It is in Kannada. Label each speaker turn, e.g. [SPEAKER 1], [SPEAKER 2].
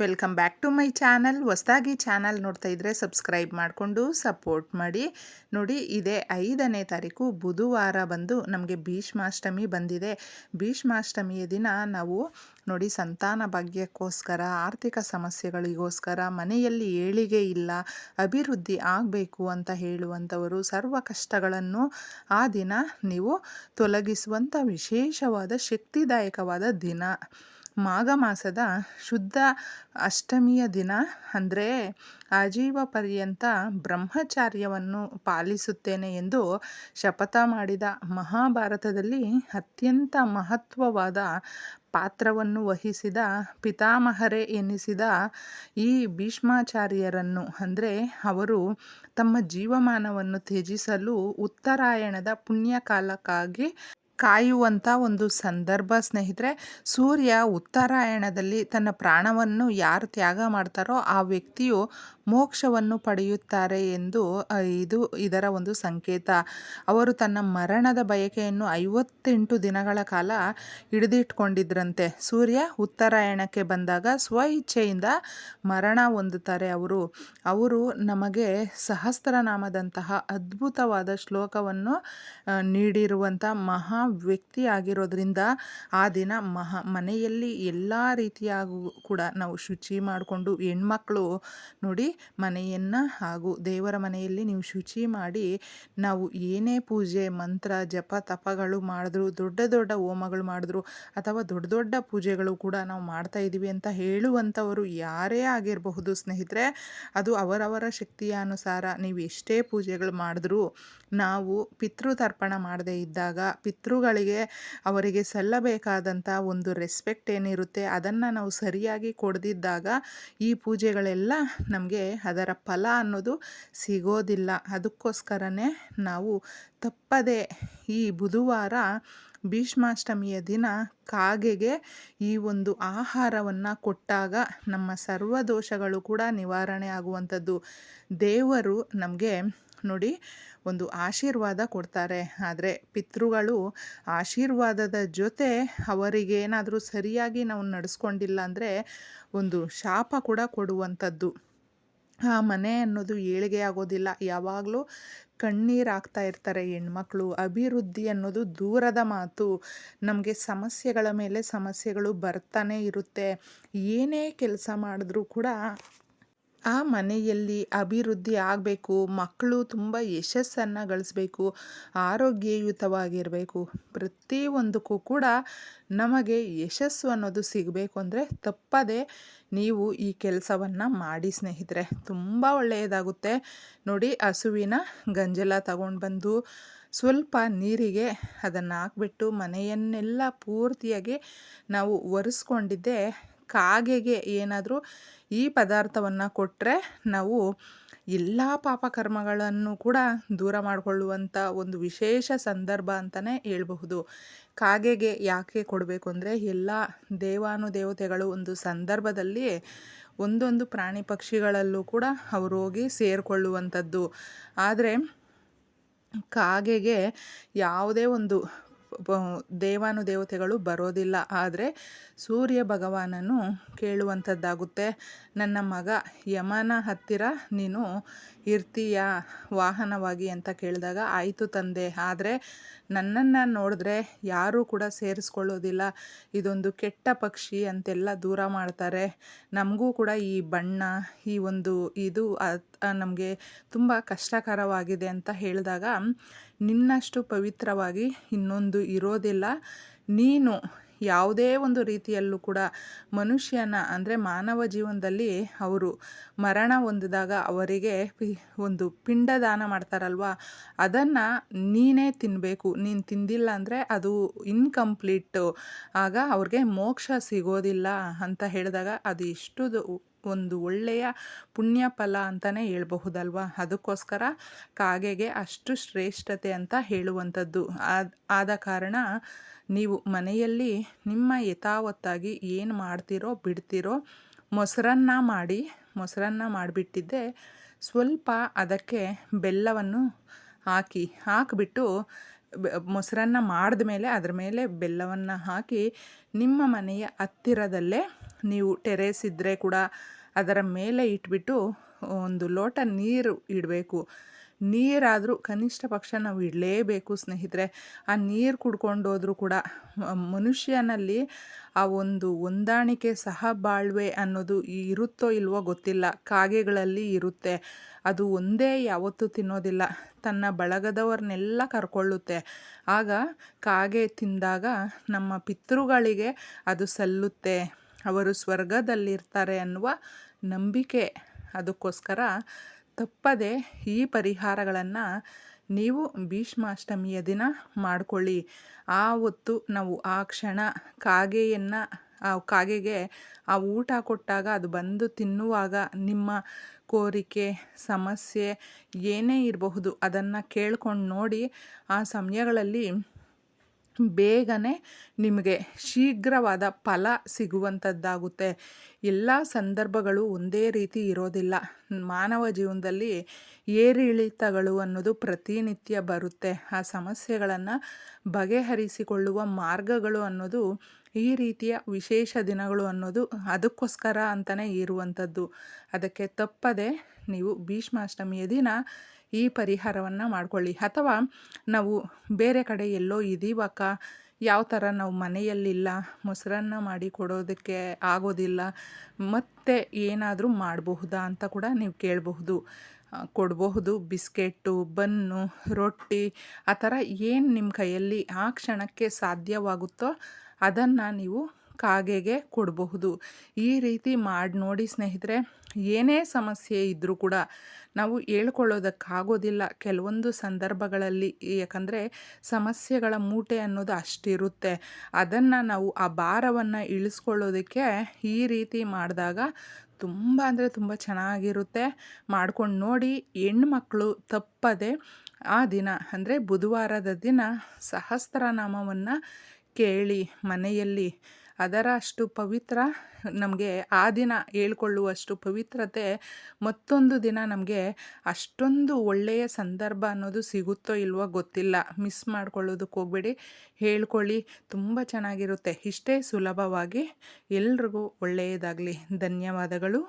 [SPEAKER 1] Welcome back to my channel. ಹೊಸದಾಗಿ ಚಾನಲ್ ನೋಡ್ತಾ ಇದ್ದರೆ ಸಬ್ಸ್ಕ್ರೈಬ್ ಮಾಡಿಕೊಂಡು ಸಪೋರ್ಟ್ ಮಾಡಿ. ನೋಡಿ, ಇದೇ ಐದನೇ ತಾರೀಕು ಬುಧವಾರ ಬಂದು ನಮಗೆ ಭೀಷ್ಮಾಷ್ಟಮಿ ಬಂದಿದೆ. ಭೀಷ್ಮಾಷ್ಟಮಿಯ ದಿನ ನಾವು ನೋಡಿ, ಸಂತಾನ ಭಾಗ್ಯಕ್ಕೋಸ್ಕರ, ಆರ್ಥಿಕ ಸಮಸ್ಯೆಗಳಿಗೋಸ್ಕರ, ಮನೆಯಲ್ಲಿ ಏಳಿಗೆ ಇಲ್ಲ, ಅಭಿವೃದ್ಧಿ ಆಗಬೇಕು ಅಂತ ಹೇಳುವಂಥವರು ಸರ್ವ ಕಷ್ಟಗಳನ್ನು ಆ ದಿನ ನೀವು ತೊಲಗಿಸುವಂಥ ವಿಶೇಷವಾದ ಶಕ್ತಿದಾಯಕವಾದ ದಿನ. ಮಾಘ ಮಾಸದ ಶುದ್ಧ ಅಷ್ಟಮಿಯ ದಿನ ಅಂದರೆ ಆಜೀವ ಪರ್ಯಂತ ಬ್ರಹ್ಮಚಾರ್ಯವನ್ನು ಪಾಲಿಸುತ್ತೇನೆ ಎಂದು ಶಪಥ ಮಾಡಿದ ಮಹಾಭಾರತದಲ್ಲಿ ಅತ್ಯಂತ ಮಹತ್ವವಾದ ಪಾತ್ರವನ್ನು ವಹಿಸಿದ ಪಿತಾಮಹರೇ ಎನ್ನಿಸಿದ ಈ ಭೀಷ್ಮಾಚಾರ್ಯರನ್ನು ಅಂದರೆ ಅವರು ತಮ್ಮ ಜೀವಮಾನವನ್ನು ತ್ಯಜಿಸಲು ಉತ್ತರಾಯಣದ ಪುಣ್ಯಕಾಲಕ್ಕಾಗಿ ಕಾಯುವಂಥ ಒಂದು ಸಂದರ್ಭ ಸ್ನೇಹಿತರೆ ಸೂರ್ಯ ಉತ್ತರಾಯಣದಲ್ಲಿ ತನ್ನ ಪ್ರಾಣವನ್ನು ಯಾರು ತ್ಯಾಗ ಮಾಡ್ತಾರೋ ಆ ವ್ಯಕ್ತಿಯು ಮೋಕ್ಷವನ್ನು ಪಡೆಯುತ್ತಾರೆ ಎಂದು ಇದು ಇದರ ಒಂದು ಸಂಕೇತ. ಅವರು ತನ್ನ ಮರಣದ ಬಯಕೆಯನ್ನು ಐವತ್ತೆಂಟು ದಿನಗಳ ಕಾಲ ಹಿಡಿದಿಟ್ಕೊಂಡಿದ್ರಂತೆ. ಸೂರ್ಯ ಉತ್ತರಾಯಣಕ್ಕೆ ಬಂದಾಗ ಸ್ವ ಇಚ್ಛೆಯಿಂದ ಮರಣ ಹೊಂದುತ್ತಾರೆ ಅವರು. ಅವರು ನಮಗೆ ಸಹಸ್ರನಾಮದಂತಹ ಅದ್ಭುತವಾದ ಶ್ಲೋಕವನ್ನು ನೀಡಿರುವಂಥ ಮಹಾ ವ್ಯಕ್ತಿ ಆಗಿರೋದ್ರಿಂದ ಆ ದಿನ ಮಹಾ, ಮನೆಯಲ್ಲಿ ಎಲ್ಲ ರೀತಿಯಾಗೂ ಕೂಡ ನಾವು ಶುಚಿ ಮಾಡಿಕೊಂಡು ಹೆಣ್ಮಕ್ಳು ನೋಡಿ ಮನೆಯನ್ನು ಹಾಗೂ ದೇವರ ಮನೆಯಲ್ಲಿ ನೀವು ಶುಚಿ ಮಾಡಿ, ನಾವು ಏನೇ ಪೂಜೆ, ಮಂತ್ರ, ಜಪ, ತಪಗಳು ಮಾಡಿದ್ರು, ದೊಡ್ಡ ದೊಡ್ಡ ಹೋಮಗಳು ಮಾಡಿದ್ರು ಅಥವಾ ದೊಡ್ಡ ದೊಡ್ಡ ಪೂಜೆಗಳು ಕೂಡ ನಾವು ಮಾಡ್ತಾ ಇದ್ದೀವಿ ಅಂತ ಹೇಳುವಂಥವರು ಯಾರೇ ಆಗಿರಬಹುದು ಸ್ನೇಹಿತರೆ, ಅದು ಅವರವರ ಶಕ್ತಿಯ ಅನುಸಾರ ನೀವು ಎಷ್ಟೇ ಪೂಜೆಗಳು ಮಾಡಿದ್ರು, ನಾವು ಪಿತೃತರ್ಪಣ ಮಾಡದೇ ಇದ್ದಾಗ ಪಿತೃಗಳಿಗೆ ಅವರಿಗೆ ಸಲ್ಲಬೇಕಾದಂಥ ಒಂದು ರೆಸ್ಪೆಕ್ಟ್ ಏನಿರುತ್ತೆ, ಅದನ್ನು ನಾವು ಸರಿಯಾಗಿ ಕೊಡದಿದ್ದಾಗ ಈ ಪೂಜೆಗಳೆಲ್ಲ ನಮಗೆ ಅದರ ಫಲ ಅನ್ನೋದು ಸಿಗೋದಿಲ್ಲ. ಅದಕ್ಕೋಸ್ಕರನೇ ನಾವು ತಪ್ಪದೆ ಈ ಬುಧವಾರ ಭೀಷ್ಮಾಷ್ಟಮಿಯ ದಿನ ಕಾಗೆಗೆ ಈ ಒಂದು ಆಹಾರವನ್ನು ಕೊಟ್ಟಾಗ ನಮ್ಮ ಸರ್ವ ದೋಷಗಳು ಕೂಡ ನಿವಾರಣೆ ಆಗುವಂಥದ್ದು. ದೇವರು ನಮಗೆ ನೋಡಿ ಒಂದು ಆಶೀರ್ವಾದ ಕೊಡ್ತಾರೆ. ಆದರೆ ಪಿತೃಗಳು ಆಶೀರ್ವಾದದ ಜೊತೆ ಅವರಿಗೇನಾದರೂ ಸರಿಯಾಗಿ ನಾವು ನಡೆಸ್ಕೊಂಡಿಲ್ಲ ಅಂದರೆ ಒಂದು ಶಾಪ ಕೂಡ ಕೊಡುವಂಥದ್ದು. ಆ ಮನೆ ಅನ್ನೋದು ಏಳಿಗೆ ಆಗೋದಿಲ್ಲ. ಯಾವಾಗಲೂ ಕಣ್ಣೀರು ಹಾಕ್ತಾ ಇರ್ತಾರೆ ಹೆಣ್ಮಕ್ಳು. ಅಭಿವೃದ್ಧಿ ಅನ್ನೋದು ದೂರದ ಮಾತು. ನಮಗೆ ಸಮಸ್ಯೆಗಳ ಮೇಲೆ ಸಮಸ್ಯೆಗಳು ಬರ್ತಾನೆ ಇರುತ್ತೆ. ಏನೇ ಕೆಲಸ ಮಾಡಿದ್ರೂ ಕೂಡ ಆ ಮನೆಯಲ್ಲಿ ಅಭಿವೃದ್ಧಿ ಆಗಬೇಕು, ಮಕ್ಕಳು ತುಂಬ ಯಶಸ್ಸನ್ನು ಗಳಿಸಬೇಕು, ಆರೋಗ್ಯಯುತವಾಗಿರಬೇಕು. ಪ್ರತಿಯೊಂದಕ್ಕೂ ಕೂಡ ನಮಗೆ ಯಶಸ್ಸು ಅನ್ನೋದು ಸಿಗಬೇಕು ಅಂದರೆ ತಪ್ಪದೇ ನೀವು ಈ ಕೆಲಸವನ್ನು ಮಾಡಿ ಸ್ನೇಹಿತರೆ. ತುಂಬ ಒಳ್ಳೆಯದಾಗುತ್ತೆ. ನೋಡಿ, ಹಸುವಿನ ಗಂಜಲ ತಗೊಂಡು ಬಂದು ಸ್ವಲ್ಪ ನೀರಿಗೆ ಅದನ್ನು ಹಾಕ್ಬಿಟ್ಟು ಮನೆಯನ್ನೆಲ್ಲ ಪೂರ್ತಿಯಾಗಿ ನಾವು ಒರೆಸ್ಕೊಂಡಿದ್ದೆ ಕಾಗೆಗೆ ಏನಾದರೂ ಈ ಪದಾರ್ಥವನ್ನು ಕೊಟ್ಟರೆ ನಾವು ಎಲ್ಲ ಪಾಪಕರ್ಮಗಳನ್ನು ಕೂಡ ದೂರ ಮಾಡಿಕೊಳ್ಳುವಂಥ ಒಂದು ವಿಶೇಷ ಸಂದರ್ಭ ಅಂತಲೇ ಹೇಳಬಹುದು. ಕಾಗೆಗೆ ಯಾಕೆ ಕೊಡಬೇಕು ಅಂದರೆ ಎಲ್ಲ ದೇವಾನುದೇವತೆಗಳು ಒಂದು ಸಂದರ್ಭದಲ್ಲಿ ಒಂದೊಂದು ಪ್ರಾಣಿ ಪಕ್ಷಿಗಳಲ್ಲೂ ಕೂಡ ಅವರು ಹೋಗಿ ಸೇರಿಕೊಳ್ಳುವಂಥದ್ದು. ಆದರೆ ಕಾಗೆಗೆ ಯಾವುದೇ ಒಂದು ದೇವಾನುದೇವತೆಗಳು ಬರೋದಿಲ್ಲ. ಆದರೆ ಸೂರ್ಯ ಭಗವಾನನು ಕೇಳುವಂಥದ್ದಾಗುತ್ತೆ. ನನ್ನ ಮಗ ಯಮನ ಹತ್ತಿರ ನೀನು ಇರ್ತೀಯ ವಾಹನವಾಗಿ ಅಂತ ಕೇಳಿದಾಗ, ಆಯಿತು ತಂದೆ, ಆದರೆ ನನ್ನನ್ನು ನೋಡಿದ್ರೆ ಯಾರೂ ಕೂಡ ಸೇರಿಸ್ಕೊಳ್ಳೋದಿಲ್ಲ. ಇದೊಂದು ಕೆಟ್ಟ ಪಕ್ಷಿ ಅಂತೆಲ್ಲ ದೂರ ಮಾಡ್ತಾರೆ. ನಮಗೂ ಕೂಡ ಈ ಬಣ್ಣ, ಈ ಒಂದು ಇದು ನಮಗೆ ತುಂಬ ಕಷ್ಟಕರವಾಗಿದೆ ಅಂತ ಹೇಳಿದಾಗ, ನಿನ್ನಷ್ಟು ಪವಿತ್ರವಾಗಿ ಇನ್ನೊಂದು ಇರೋದಿಲ್ಲ. ನೀನು ಯಾವುದೇ ಒಂದು ರೀತಿಯಲ್ಲೂ ಕೂಡ ಮನುಷ್ಯನ, ಅಂದರೆ ಮಾನವ ಜೀವನದಲ್ಲಿ ಅವರು ಮರಣ ಹೊಂದಿದಾಗ ಅವರಿಗೆ ಒಂದು ಪಿಂಡದಾನ ಮಾಡ್ತಾರಲ್ವ? ಅದನ್ನು ನೀನೇ ತಿನ್ನಬೇಕು ನೀನು ತಿಂದಿಲ್ಲ ಅಂದರೆ ಅದು ಇನ್ಕಂಪ್ಲೀಟು ಆಗ ಅವ್ರಿಗೆ ಮೋಕ್ಷ ಸಿಗೋದಿಲ್ಲ. ಅಂತ ಹೇಳಿದಾಗ, ಅದು ಎಷ್ಟು ಒಂದು ಒಳ್ಳೆಯ ಪುಣ್ಯ ಫಲ ಅಂತಲೇ ಹೇಳ್ಬಹುದಲ್ವ? ಅದಕ್ಕೋಸ್ಕರ ಕಾಗೆಗೆ ಅಷ್ಟು ಶ್ರೇಷ್ಠತೆ ಅಂತ ಹೇಳುವಂಥದ್ದು. ಆದ ಕಾರಣ ನೀವು ಮನೆಯಲ್ಲಿ ನಿಮ್ಮ ಯಥಾವತ್ತಾಗಿ ಏನು ಮಾಡ್ತೀರೋ ಬಿಡ್ತೀರೋ, ಮೊಸರನ್ನ ಮಾಡಿ, ಮೊಸರನ್ನ ಮಾಡಿಬಿಟ್ಟಿದ್ದೆ, ಸ್ವಲ್ಪ ಅದಕ್ಕೆ ಬೆಲ್ಲವನ್ನು ಹಾಕಿ, ಹಾಕಿಬಿಟ್ಟು ಮೊಸರನ್ನ ಮಾಡಿದ ಮೇಲೆ ಅದರ ಮೇಲೆ ಬೆಲ್ಲವನ್ನು ಹಾಕಿ ನಿಮ್ಮ ಮನೆಯ ಹತ್ತಿರದಲ್ಲೇ ನೀವು ಟೆರೇಸ್ ಇದ್ದರೆ ಕೂಡ ಅದರ ಮೇಲೆ ಇಟ್ಬಿಟ್ಟು ಒಂದು ಲೋಟ ನೀರು ಇಡಬೇಕು. ನೀರಾದರೂ ಕನಿಷ್ಠ ಪಕ್ಷ ನಾವು ಇಡಲೇಬೇಕು ಸ್ನೇಹಿತರೆ. ಆ ನೀರು ಕುಡ್ಕೊಂಡೋದ್ರೂ ಕೂಡ ಮನುಷ್ಯನಲ್ಲಿ ಆ ಒಂದು ಹೊಂದಾಣಿಕೆ ಸಹ ಬಾಳ್ವೆ ಅನ್ನೋದು ಇರುತ್ತೋ ಇಲ್ವೋ ಗೊತ್ತಿಲ್ಲ. ಕಾಗೆಗಳಲ್ಲಿ ಇರುತ್ತೆ. ಅದು ಒಂದೇ ಯಾವತ್ತೂ ತಿನ್ನೋದಿಲ್ಲ. ತನ್ನ ಬಳಗದವ್ರನ್ನೆಲ್ಲ ಕರ್ಕೊಳ್ಳುತ್ತೆ. ಆಗ ಕಾಗೆ ತಿಂದಾಗ ನಮ್ಮ ಪಿತೃಗಳಿಗೆ ಅದು ಸಲ್ಲುತ್ತೆ. ಅವರು ಸ್ವರ್ಗದಲ್ಲಿರ್ತಾರೆ ಅನ್ನುವ ನಂಬಿಕೆ ಅದಕ್ಕೋಸ್ಕರ ತಪ್ಪದೆ ಈ ಪರಿಹಾರಗಳನ್ನು ನೀವು ಭೀಷ್ಮಾಷ್ಟಮಿಯ ದಿನ ಮಾಡಿಕೊಳ್ಳಿ. ಆ ಹೊತ್ತು ನಾವು ಆ ಕ್ಷಣ ಕಾಗೆಯನ್ನು, ಆ ಕಾಗೆಗೆ ಆ ಊಟ ಕೊಟ್ಟಾಗ ಅದು ಬಂದು ತಿನ್ನುವಾಗ ನಿಮ್ಮ ಕೋರಿಕೆ, ಸಮಸ್ಯೆ ಏನೇ ಇರಬಹುದು ಅದನ್ನು ಕೇಳ್ಕೊಂಡು ನೋಡಿ ಆ ಸಮಯಗಳಲ್ಲಿ ಬೇಗನೆ ನಿಮಗೆ ಶೀಘ್ರವಾದ ಫಲ ಸಿಗುವಂಥದ್ದಾಗುತ್ತೆ. ಎಲ್ಲ ಸಂದರ್ಭಗಳು ಒಂದೇ ರೀತಿ ಇರೋದಿಲ್ಲ. ಮಾನವ ಜೀವನದಲ್ಲಿ ಏರಿಳಿತಗಳು ಅನ್ನೋದು ಪ್ರತಿನಿತ್ಯ ಬರುತ್ತೆ. ಆ ಸಮಸ್ಯೆಗಳನ್ನು ಬಗೆಹರಿಸಿಕೊಳ್ಳುವ ಮಾರ್ಗಗಳು ಅನ್ನೋದು ಈ ರೀತಿಯ ವಿಶೇಷ ದಿನಗಳು ಅನ್ನೋದು ಅದಕ್ಕೋಸ್ಕರ ಅಂತಲೇ ಇರುವಂಥದ್ದು. ಅದಕ್ಕೆ ತಪ್ಪದೆ ನೀವು ಭೀಷ್ಮಾಷ್ಟಮಿಯ ದಿನ ಈ ಪರಿಹಾರವನ್ನು ಮಾಡ್ಕೊಳ್ಳಿ. ಅಥವಾ ನಾವು ಬೇರೆ ಕಡೆ ಎಲ್ಲೋ ಇದೀವಕ್ಕ, ಯಾವ ಥರ ನಾವು ಮನೆಯಲ್ಲಿಲ್ಲ, ಮೊಸರನ್ನ ಮಾಡಿ ಕೊಡೋದಕ್ಕೆ ಆಗೋದಿಲ್ಲ, ಮತ್ತೆ ಏನಾದರೂ ಮಾಡಬಹುದಾ ಅಂತ ಕೂಡ ನೀವು ಕೇಳಬಹುದು. ಕೊಡಬಹುದು ಬಿಸ್ಕೆಟ್ಟು, ಬನ್ನು, ರೊಟ್ಟಿ, ಆ ಥರ ಏನು ನಿಮ್ಮ ಕೈಯಲ್ಲಿ ಆ ಕ್ಷಣಕ್ಕೆ ಸಾಧ್ಯವಾಗುತ್ತೋ ಅದನ್ನು ನೀವು ಕಾಗೆಗೆ ಕೊಡಬಹುದು. ಈ ರೀತಿ ಮಾಡಿ ನೋಡಿ ಸ್ನೇಹಿತರೆ, ಏನೇ ಸಮಸ್ಯೆ ಇದ್ದರೂ ಕೂಡ ನಾವು ಹೇಳ್ಕೊಳ್ಳೋದಕ್ಕಾಗೋದಿಲ್ಲ. ಕೆಲವೊಂದು ಸಂದರ್ಭಗಳಲ್ಲಿ ಯಾಕಂದರೆ ಸಮಸ್ಯೆಗಳ ಮೂಟೆ ಅನ್ನೋದು ಅಷ್ಟಿರುತ್ತೆ. ಅದನ್ನು ನಾವು ಆ ಭಾರವನ್ನು ಇಳಿಸ್ಕೊಳ್ಳೋದಕ್ಕೆ ಈ ರೀತಿ ಮಾಡಿದಾಗ ತುಂಬ ಅಂದರೆ ತುಂಬ ಚೆನ್ನಾಗಿರುತ್ತೆ. ಮಾಡ್ಕೊಂಡು ನೋಡಿ ಹೆಣ್ಮಕ್ಳು ತಪ್ಪದೆ ಆ ದಿನ, ಅಂದರೆ ಬುಧವಾರದ ದಿನ ಸಹಸ್ರನಾಮವನ್ನು ಕೇಳಿ ಮನೆಯಲ್ಲಿ ಅದರ ಅಷ್ಟು ಪವಿತ್ರ, ನಮಗೆ ಆ ದಿನ ಹೇಳ್ಕೊಳ್ಳುವಷ್ಟು ಪವಿತ್ರತೆ ಮತ್ತೊಂದು ದಿನ ನಮಗೆ ಅಷ್ಟೊಂದು ಒಳ್ಳೆಯ ಸಂದರ್ಭ ಅನ್ನೋದು ಸಿಗುತ್ತೋ ಇಲ್ವೋ ಗೊತ್ತಿಲ್ಲ. ಮಿಸ್ ಮಾಡ್ಕೊಳ್ಳೋದಕ್ಕೆ ಹೋಗ್ಬೇಡಿ. ಹೇಳ್ಕೊಳ್ಳಿ. ತುಂಬ ಚೆನ್ನಾಗಿರುತ್ತೆ. ಇಷ್ಟೇ ಸುಲಭವಾಗಿ ಎಲ್ರಿಗೂ ಒಳ್ಳೆಯದಾಗಲಿ. ಧನ್ಯವಾದಗಳು.